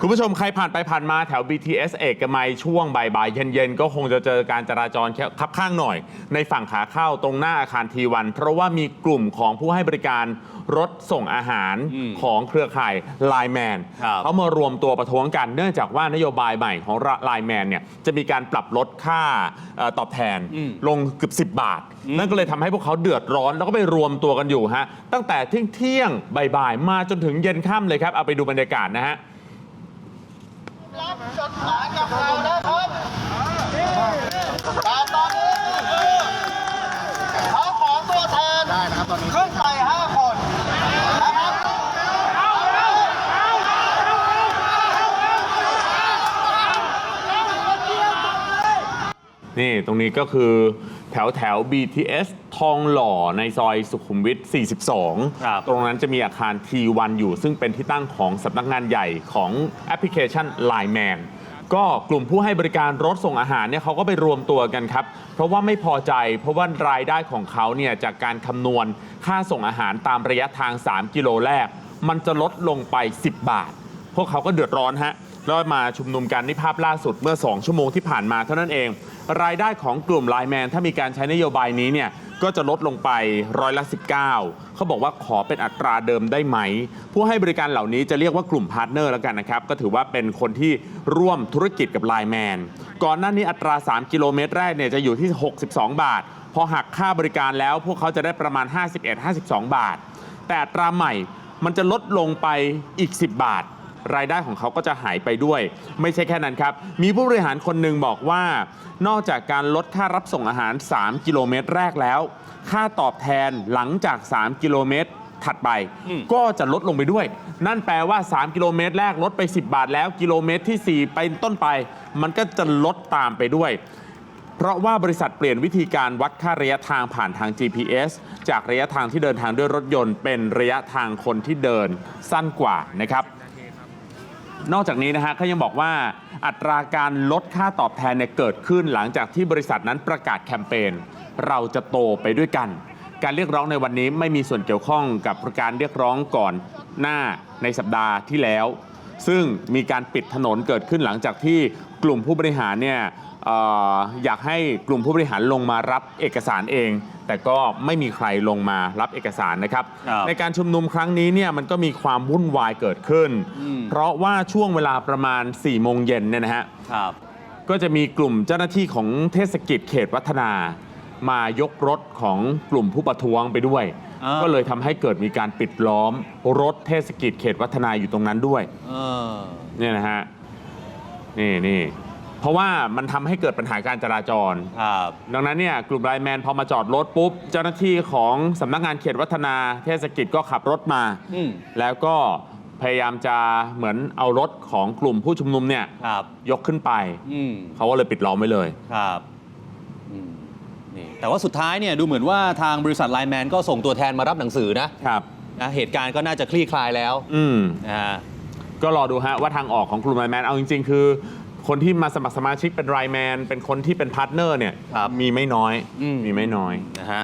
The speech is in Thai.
คุณผู้ชมใครผ่านไปผ่านมาแถว BTS เอกมัยช่วงบ่ายๆเย็นๆ ก็คงจะเจอการจราจรคับข้างหน่อย ในฝั่งขาเข้าตรงหน้าอาคารทีวัน เพราะว่ามีกลุ่มของผู้ให้บริการรถส่งอาหารอืมของเครือข่ายไลแมนครับเขามารวมตัวประท้วงกัน เนื่องจากว่านโยบายใหม่ของไลแมนเนี่ยจะมีการปรับลดค่าเอ่อตอบแทนอืมลงเกือบ 10 บาทอืมนั่นก็เลยทำให้พวกเขาเดือดร้อนแล้วก็ไปรวมตัวกันอยู่ฮะตั้งแต่เที่ยงเที่ยงๆบ่ายๆมาจนถึงเย็นค่ำเลยครับเอาไปดูบรรยากาศนะฮะ รับจดหมายกับเรานะครับแต่ตอนนี้เขาขอตัวแทนได้นะครับตอนนี้ขึ้นไปห้าคนนะครับ นี่ตรงนี้ก็คือแถวแถว BTS ทองหล่อในซอยสุขุมวิท42ครับตรงนั้นจะมีอาคาร T1 อยู่ ซึ่งเป็นที่ตั้งของสำนักงานใหญ่ของแอปพลิเคชัน Line Man ก็กลุ่มผู้ให้บริการรถส่งอาหารเนี่ยเขาก็ไปรวมตัวกันครับ เพราะว่าไม่พอใจเพราะว่ารายได้ของเขาเนี่ยจากการคำนวณค่าส่งอาหารตามระยะทาง 3 กิโลแรก มันจะลดลงไป 10 บาท พวกเขาก็เดือดร้อนฮะแล้วมาชุมนุมกันนี่ภาพล่าสุดเมื่อ 2 ชั่วโมงที่ผ่านมาเท่านั้นเอง รายได้ของกลุ่มไลน์แมนถ้ามีการใช้นโยบายนี้เนี่ยก็จะลดลงไปร้อยละ 19 เขาบอกว่าขอเป็นอัตราเดิมได้ไหม ผู้ให้บริการเหล่านี้จะเรียกว่ากลุ่มพาร์ทเนอร์แล้วกันนะครับ ก็ถือว่าเป็นคนที่ร่วมธุรกิจกับไลน์แมนก่อนหน้านี้อัตรา 3 กิโลเมตรแรกเนี่ยจะอยู่ที่ 62 บาท พอหักค่าบริการแล้วพวกเขาจะได้ประมาณ 51-52 บาท แต่อัตราใหม่มันจะลดลงไปอีก 10 บาท รายได้ของเขาก็จะหายไปด้วย ไม่ใช่แค่นั้นครับ มีผู้บริหารคนหนึ่งบอกว่า นอกจากการลดค่ารับส่งอาหาร 3 กิโลเมตรแรกแล้ว ค่าตอบแทนหลังจาก 3 กิโลเมตรถัดไปอืมก็จะลดลงไปด้วย นั่นแปลว่า 3 กิโลเมตรแรกลดไป 10 บาท แล้วกิโลเมตรที่ 4 ไปต้นไป มันก็จะลดตามไปด้วย เพราะว่าบริษัทเปลี่ยนวิธีการวัดค่าระยะทางผ่านทาง GPS จากระยะทางที่เดินทางด้วยรถยนต์ เป็นระยะทางคนที่เดินสั้นกว่านะครับ นอกจากนี้นะฮะเขายังบอกว่าอัตราการลดค่าตอบแทนเนี่ยเกิดขึ้นหลังจากที่บริษัทนั้นประกาศแคมเปญเราจะโตไปด้วยกัน การเรียกร้องในวันนี้ไม่มีส่วนเกี่ยวข้องกับการเรียกร้องก่อนหน้าในสัปดาห์ที่แล้ว ซึ่งมีการปิดถนนเกิดขึ้นหลังจากที่กลุ่มผู้บริหารเนี่ยเอออยากให้กลุ่มผู้บริหารลงมารับเอกสารเอง แต่ก็ไม่มีใครลงมารับเอกสารนะครับ ครับ ในการชุมนุมครั้งนี้เนี่ยมันก็มีความวุ่นวายเกิดขึ้นอืมเพราะว่าช่วงเวลาประมาณ4โมงเย็นเนี่ยนะฮะ ครับ ก็จะมีกลุ่มเจ้าหน้าที่ของเทศกิจเขตวัฒนา มายกรถของกลุ่มผู้ประท้วงไปด้วย อ่า ก็เลยทำให้เกิดมีการปิดล้อมรถเทศกิจเขตวัฒนาอยู่ตรงนั้นด้วย เออ เนี่ยนะฮะ นี่นี่ เพราะว่ามันทำให้เกิดปัญหาการจราจร ครับ ดังนั้นเนี่ยกลุ่มไลน์แมนพอมาจอดรถปุ๊บ เจ้าหน้าที่ของสำนักงานเขตวัฒนาเทศกิจก็ขับรถมา อืม แล้วก็พยายามจะเหมือนเอารถของกลุ่มผู้ชุมนุมเนี่ยครับ ยกขึ้นไป อืม เขาก็เลยปิดล้อมไว้เลย ครับอืม นี่แต่ว่าสุดท้ายเนี่ยดูเหมือนว่าทางบริษัทไลน์แมนก็ส่งตัวแทนมารับหนังสือนะครับนะเหตุการณ์ก็น่าจะคลี่คลายแล้วอืมนะฮะก็รอดูฮะว่าทางออกของกลุ่มไลน์แมนเอาจริง ๆ คือ คนที่มาสมัครสมาชิกเป็นไลน์แมนเป็นคนที่เป็นพาร์ทเนอร์เนี่ยครับมีไม่น้อยอืมมีไม่น้อยนะฮะ